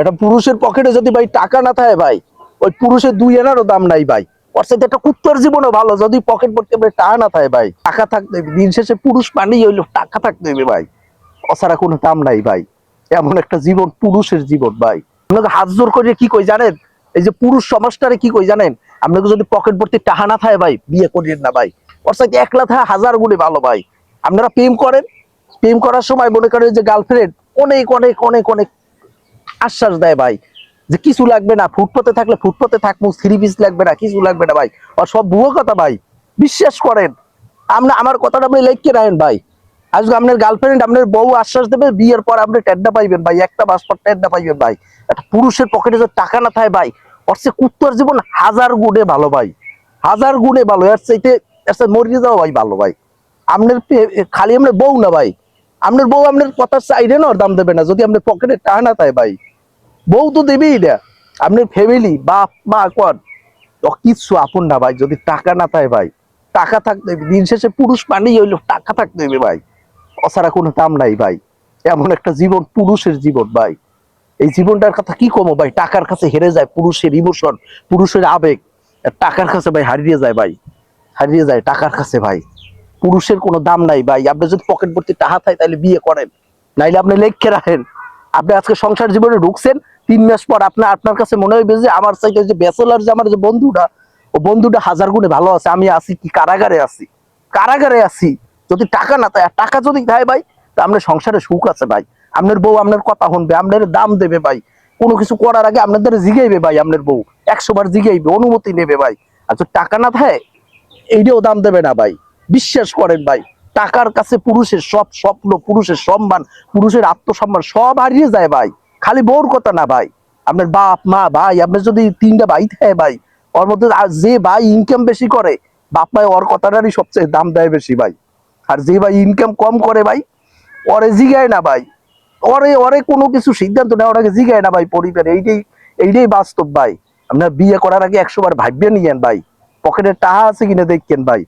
একটা পুরুষের পকেটে যদি ভাই টাকা না থাকে ভাই, ওই পুরুষের দুই এনারও দাম নাই ভাই। কুত্তর ভালো, যদি পকেট টাকা না থাকে ভাই। টাকা থাকতে হবে, দিন শেষে পুরুষ মানেই হইল টাকা থাকতে হবে ভাই। কোনো দাম নাই ভাই। এমন একটা জীবন, পুরুষের জীবন ভাই। আপনাকে হাত জোর করে কি কই জানেন? এই যে পুরুষ সমাজটারে কি কই জানেন? আপনাকে যদি পকেট ভর্তি টাকা না থাকে ভাই, বিয়ে করিয়েন না ভাই। ওর সাথে একলা থাকে হাজার গুণে ভালো ভাই। আপনারা প্রেম করেন। প্রেম করার সময় মনে করেন যে গার্লফ্রেন্ড অনেক অনেক অনেক অনেক আশ্বাস দেয় ভাই, যে কিছু লাগবে না ফুটপথে থাকলে ফুটপথে থাকব থ্রি পিস লাগবে না, কিছু লাগবে না ভাই। আর সব ভুয়ো কথা ভাই, বিশ্বাস করেন। আপনি আমার কথাটা আপনি লেখকে রাখেন ভাই। আজকে আপনার গার্লফ্রেন্ড আপনার বউ আশ্বাস দেবে, বিয়ের পর আপনি টেড্ডা পাইবেন ভাই, একটা বাস পর টেড্ডা পাইবেন ভাই। একটা পুরুষের পকেটে যদি টাকা না থাকে ভাই, ওর সে কুত্তর জীবন হাজার গুণে ভালো ভাই। হাজার গুণে ভালো, এর চাইতে এর চাইতে মরিয়ে যাওয়া ভাই ভালো ভাই। আপনার খালি আপনার বউ না ভাই। আপনার বউ আপনার কথার চাইলে না দাম দেবে না, যদি আপনার পকেটে টাকা না থাকে ভাই। বউ তো দেবেই না। আপনার ফ্যামিলি বাপ, মা কর কিচ্ছু আপন না ভাই, যদি টাকা না থাকে ভাই। টাকা থাকতে হবে, দিন শেষে পুরুষ মানেই হইল টাকা থাকতে হবে ভাই। অসারা কোনো দাম নাই ভাই। এমন একটা জীবন, পুরুষের জীবন ভাই। এই জীবনটার কথা কি কমো ভাই? টাকার কাছে হেরে যায় পুরুষের ইমোশন পুরুষের আবেগ। টাকার কাছে ভাই হারিয়ে যায় ভাই। হারিয়ে যায় টাকার কাছে ভাই। পুরুষের কোনো দাম নাই ভাই। আপনি যদি পকেট ভর্তি টাকা থাকে তাহলে বিয়ে করেন। নাইলে আপনি লেখকে রাখেন। আপনি আজকে সংসার জীবনে ঢুকছেন, তিন মাস পর আপনার আপনার কাছে মনে হইবে যে আমার চাইতে যে ব্যাচেলার যে আমার যে বন্ধুটা, ও বন্ধুটা হাজার গুণে ভালো আছে, আমি আছি কি কারাগারে আছি? কারাগারে আছি। যদি টাকা না তাই টাকা যদি দেয় ভাই, তা আপনার সংসারে সুখ আছে ভাই। আপনার বউ আপনার কথা শুনবে, আপনার দাম দেবে ভাই। কোনো কিছু করার আগে আপনাদের জিগাইবে ভাই, আপনার বউ। একশো বার জিগাইবে, অনুমতি নেবে ভাই। আর যদি টাকা না থাকে, এইটাও দাম দেবে না ভাই। বিশ্বাস করেন ভাই। টাকার কাছে পুরুষের সব স্বপ্ন, পুরুষের সম্মান, পুরুষের আত্মসম্মান সব হারিয়ে যায় ভাই। খালি বউর কথা না ভাই। আপনার বাপ, মা, ভাই, আপনার যদি তিনটা ভাই থাকে ভাই, ওর মধ্যে যে ভাই ইনকাম বেশি করে, বাপ মাই ওর কথাটারই সবচেয়ে দাম দেয় বেশি ভাই। আর যে ভাই ইনকাম কম করে ভাই, ওরে জিগায় না ভাই। ওরে ওরে কোনো কিছু সিদ্ধান্ত নেয় আগে জিগায় না ভাই পরিবার। এইটাই এইটাই বাস্তব ভাই। আপনার বিয়ে করার আগে একশোবার ভাববে নিয়েন ভাই। পকেটে টাকা আছে কিনা দেখছেন ভাই।